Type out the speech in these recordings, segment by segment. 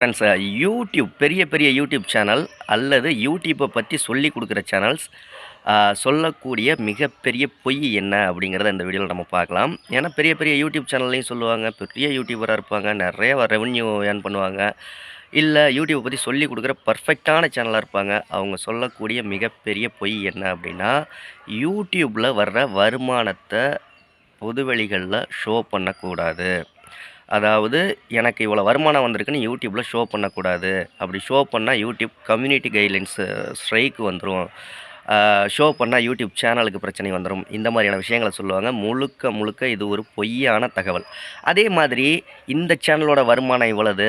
Friends YouTube பெரிய பெரிய YouTube channel அல்லது யூடியூப்பை பற்றி சொல்லி கொடுக்குற சேனல்ஸ் சொல்லக்கூடிய மிகப்பெரிய பொய் என்ன அப்படிங்கிறத இந்த வீடியோவில் நம்ம பார்க்கலாம். ஏன்னா பெரிய பெரிய யூடியூப் சேனல்லையும் சொல்லுவாங்க பெரிய யூடியூபராக இருப்பாங்க நிறைய ரெவன்யூ ஏர்ன் பண்ணுவாங்க. இல்லை யூடியூப்பை பற்றி சொல்லி கொடுக்குற பர்ஃபெக்டான சேனலாக இருப்பாங்க. அவங்க சொல்லக்கூடிய மிகப்பெரிய பொய் என்ன அப்படின்னா யூடியூப்பில் வர்ற வருமானத்தை பொதுவெளிகளில் ஷோ பண்ணக்கூடாது. அதாவது எனக்கு இவ்வளோ வருமானம் வந்திருக்குன்னு யூடியூப்பில் ஷோ பண்ணக்கூடாது. அப்படி ஷோ பண்ணால் யூடியூப் கம்யூனிட்டி கைட்லைன்ஸு ஸ்ட்ரைக்கு வந்துடும் ஷோ பண்ணால் யூடியூப் சேனலுக்கு பிரச்சனை வந்துடும் இந்த மாதிரியான விஷயங்களை சொல்லுவாங்க. முழுக்க முழுக்க இது ஒரு பொய்யான தகவல். அதே மாதிரி இந்த சேனலோட வருமானம் இவ்வளவு?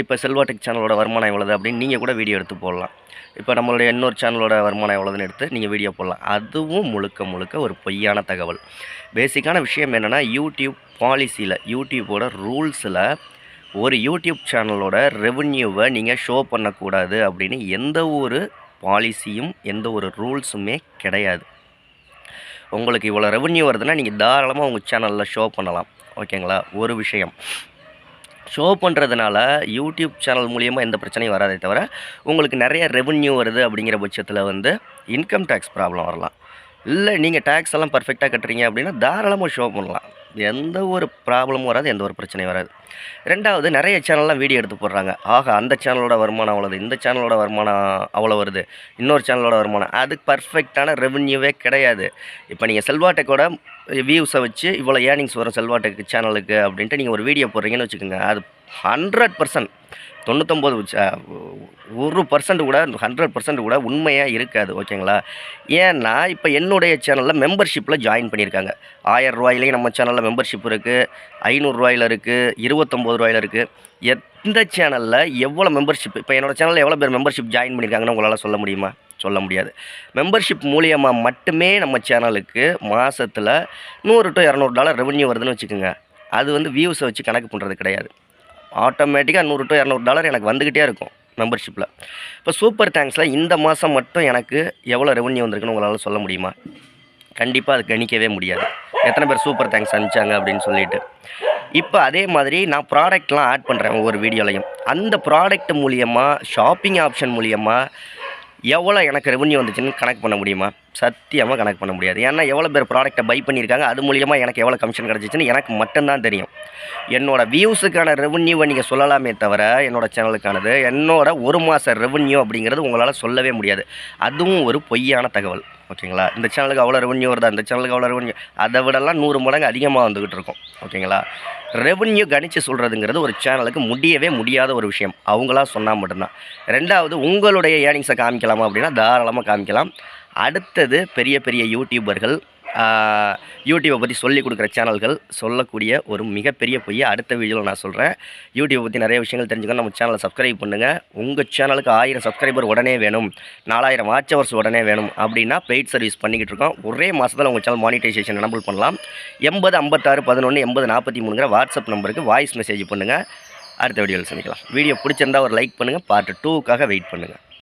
இப்போ செல்வாட்டிக் சேனலோட வருமானம் எவ்வளோது அப்படின்னு நீங்கள் கூட வீடியோ எடுத்து போடலாம். இப்போ நம்மளுடைய இன்னொரு சேனலோட வருமானம் எவ்வளோதுன்னு எடுத்து நீங்கள் வீடியோ போடலாம். அதுவும் முழுக்க முழுக்க ஒரு பொய்யான தகவல். பேசிக்கான விஷயம் என்னென்னா யூடியூப் பாலிசியில் யூடியூப்போட ரூல்ஸில் ஒரு யூடியூப் சேனலோட ரெவன்யூவை நீங்கள் ஷோ பண்ணக்கூடாது அப்படின்னு எந்த ஒரு பாலிசியும் எந்த ஒரு ரூல்ஸுமே கிடையாது. உங்களுக்கு இவ்வளோ ரெவன்யூ வருதுன்னா நீங்கள் தாராளமாக உங்கள் சேனலில் ஷோ பண்ணலாம். ஓகேங்களா ஒரு விஷயம். ஷோ பண்ணுறதுனால யூடியூப் சேனல் மூலியமாக எந்த பிரச்சனையும் வராதே தவிர உங்களுக்கு நிறைய ரெவன்யூ வருது அப்படிங்கிற பட்சத்தில் வந்து இன்கம் டேக்ஸ் ப்ராப்ளம் வரலாம். இல்லை நீங்கள் டேக்ஸ் எல்லாம் பர்ஃபெக்டாக கட்டுறீங்க அப்படின்னா தாராளமாக ஷோ பண்ணலாம். எந்த ஒரு ப்ராப்ளமும் வராது எந்த ஒரு பிரச்சனையும் வராது. ரெண்டாவது நிறைய சேனல்லாம் வீடியோ எடுத்து போடுறாங்க. ஆக அந்த சேனலோட வருமானம் அவ்வளோது இந்த சேனலோட வருமானம் அவ்வளோ வருது இன்னொரு சேனலோட வருமானம். அதுக்கு பர்ஃபெக்டான ரெவன்யூவே கிடையாது. இப்போ நீங்கள் செல்வாட்டெக்கோட வியூஸை வச்சு இவ்வளோ ஏர்னிங்ஸ் வரும் செல்வாட்டெக் சேனலுக்கு அப்படின்ட்டு நீங்கள் ஒரு வீடியோ போடுறீங்கன்னு வச்சுக்கோங்க. அது ஹண்ட்ரட் பர்சன்ட் தொண்ணூத்தொம்பது ஒரு பர்சன்ட் கூட ஹண்ட்ரட் பர்சன்ட் கூட உண்மையாக இருக்காது ஓகேங்களா? ஏன்னா இப்போ என்னுடைய சேனலில் மெம்பர்ஷிப்பில் ஜாயின் பண்ணியிருக்காங்க. ஆயிரம் ரூபாயிலையும் நம்ம சேனலில் மெம்பர்ஷிப் இருக்குது ஐநூறுரூவாயில் இருக்குது இருபத்தொம்போது ரூபாயில் இருக்குது எந்த சேனலில் எவ்வளோ மெம்பர்ஷிப் இப்போ என்னோடய சேனலில் எவ்வளோ பேர் மெம்பர்ஷிப் ஜாயின் பண்ணியிருக்காங்கன்னு உங்களால் சொல்ல முடியுமா? சொல்ல முடியாது. மெம்பர்ஷிப் மூலியமாக மட்டுமே நம்ம சேனலுக்கு மாதத்தில் நூறு டு இரநூறு டாலர் ரெவன்யூ வருதுன்னு வச்சுக்கோங்க. அது வந்து வியூஸை வச்சு கணக்கு பண்ணுறது கிடையாது. ஆட்டோமேட்டிக்காக நூறு டு இரநூறு டாலர் எனக்கு வந்துக்கிட்டே இருக்கும் மெம்பர்ஷிப்பில் இப்போ சூப்பர் தேங்க்ஸில் இந்த மாதம் மட்டும் எனக்கு எவ்வளோ ரெவன்யூ வந்திருக்குன்னு உங்களால் சொல்ல முடியுமா? கண்டிப்பாக அது கணிக்கவே முடியாது. எத்தனை பேர் சூப்பர் தேங்க்ஸ் அனுப்பிச்சாங்க அப்படின்னு சொல்லிட்டு. இப்போ அதே மாதிரி நான் ப்ராடக்ட்லாம் ஆட் பண்ணுறேன் ஒவ்வொரு வீடியோலையும் அந்த ப்ராடக்ட் மூலியமாக ஷாப்பிங் ஆப்ஷன் மூலியமாக எவ்வளோ எனக்கு ரெவன்யூ வந்துச்சுன்னு கணக்கு பண்ண முடியுமா? சத்தியமாக கணக்கு பண்ண முடியாது. ஏன்னா எவ்வளோ பேர் ப்ராடக்ட்டை பை பண்ணியிருக்காங்க அது மூலியமாக எனக்கு எவ்வளோ கமிஷன் கிடச்சிச்சின்னு எனக்கு மட்டும்தான் தெரியும். என்னோடய வியூஸுக்கான ரெவன்யூவை நீங்கள் சொல்லலாமே தவிர என்னோடய சேனலுக்கானது என்னோட ஒரு மாத ரெவன்யூ அப்படிங்கிறது உங்களால் சொல்லவே முடியாது. அதுவும் ஒரு பொய்யான தகவல். ஓகேங்களா? இந்த சேனலுக்கு அவ்வளோ ரெவன்யூ வருதா? இந்த சேனலுக்கு அவ்வளோ ரெவன்யூ அதை விடலாம் நூறு மடங்கு அதிகமாக வந்துக்கிட்டு இருக்கும். ஓகேங்களா? ரெவன்யூ கணிச்சு சொல்கிறதுங்கிறது ஒரு சேனலுக்கு முடியவே முடியாத ஒரு விஷயம். அவங்களா சொன்னால் மட்டும்தான். ரெண்டாவது உங்களுடைய ஏர்னிங்ஸை காமிக்கலாமா அப்படின்னா தாராளமாக காமிக்கலாம். அடுத்தது பெரிய பெரிய யூடியூபர்கள் யூடியூப்பை பற்றி சொல்லிக் கொடுக்குற சேனல்கள் சொல்லக்கூடிய ஒரு மிகப்பெரிய பொய்யை அடுத்த வீடியோவில் நான் சொல்கிறேன் யூடியூப்பை பற்றி நிறைய விஷயங்கள் தெரிஞ்சுக்கணும் நம்ம சேனலை சப்ஸ்கிரைப் பண்ணுங்கள் உங்கள் சேனலுக்கு ஆயிரம் சப்ஸ்கிரைபர் உடனே வேணும். நாலாயிரம் வாட்ச் ஹவர்ஸ் உடனே வேணும் அப்படின்னா பெய்ட் சர்வீஸ் பண்ணிக்கிட்டு இருக்கோம். ஒரே மாதத்தில் உங்கள் சேனல் மானிட்டைசேஷன் எனபிள் பண்ணலாம். எண்பது ஐம்பத்தாறு பதினொன்று எண்பது நாற்பத்தி மூணுங்கிற வாட்ஸ்அப் நம்பருக்கு வாய்ஸ் மெசேஜ் பண்ணுங்கள் அடுத்த வீடியோவில் சந்திக்கலாம். வீடியோ பிடிச்சிருந்தா ஒரு லைக் பண்ணுங்கள் பார்ட் டூக்காக வெயிட் பண்ணுங்கள்